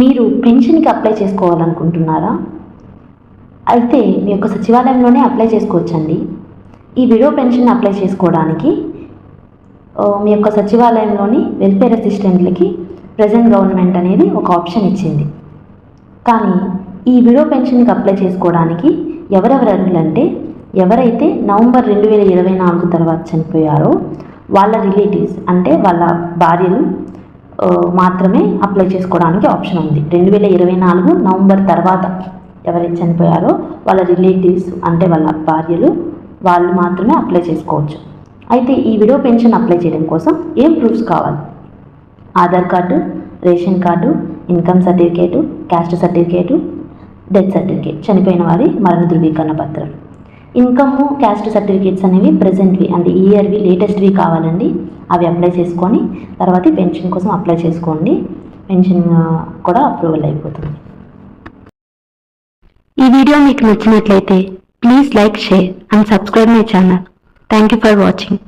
మీరు పెన్షన్కి అప్లై చేసుకోవాలనుకుంటున్నారా? అయితే మీ యొక్క సచివాలయంలోనే అప్లై చేసుకోవచ్చండి. ఈ విడో పెన్షన్ అప్లై చేసుకోవడానికి మీ యొక్క సచివాలయంలోని వెల్ఫేర్ అసిస్టెంట్లకి ప్రజెంట్ గవర్నమెంట్ అనేది ఒక ఆప్షన్ ఇచ్చింది. కానీ ఈ విడో పెన్షన్కి అప్లై చేసుకోవడానికి ఎవరెవరు అర్హులంటే ఎవరైతే నవంబర్ రెండు వేల ఇరవై నాలుగు తర్వాత చనిపోయారో వాళ్ళ రిలేటివ్స్ అంటే వాళ్ళ భార్యలు మాత్రమే అప్లై చేసుకోవడానికి ఆప్షన్ ఉంది. రెండు వేల ఇరవై నాలుగు నవంబర్ తర్వాత ఎవరైతే చనిపోయారో వాళ్ళ రిలేటివ్స్ అంటే వాళ్ళ భార్యలు వాళ్ళు మాత్రమే అప్లై చేసుకోవచ్చు. అయితే ఈ విడో పెన్షన్ అప్లై చేయడం కోసం ఏం ప్రూఫ్స్ కావాలి? Aadhaar card ration card income certificate caste certificate death certificate చనిపోయిన వారి మరణ ధృవీకరణ పత్రం. ఇన్కమ్ క్యాస్ట్ సర్టిఫికేట్స్ అనేవి ప్రజెంట్వి అంటే ఇయర్వి లేటెస్ట్వి కావాలండి. అవి అప్లై చేసుకొని తర్వాత పెన్షన్ కోసం అప్లై చేసుకోండి. పెన్షన్ కూడా అప్రూవల్ అయిపోతుంది. ఈ వీడియో మీకు నచ్చినట్లయితే please like share and subscribe my channel. Thank you for watching.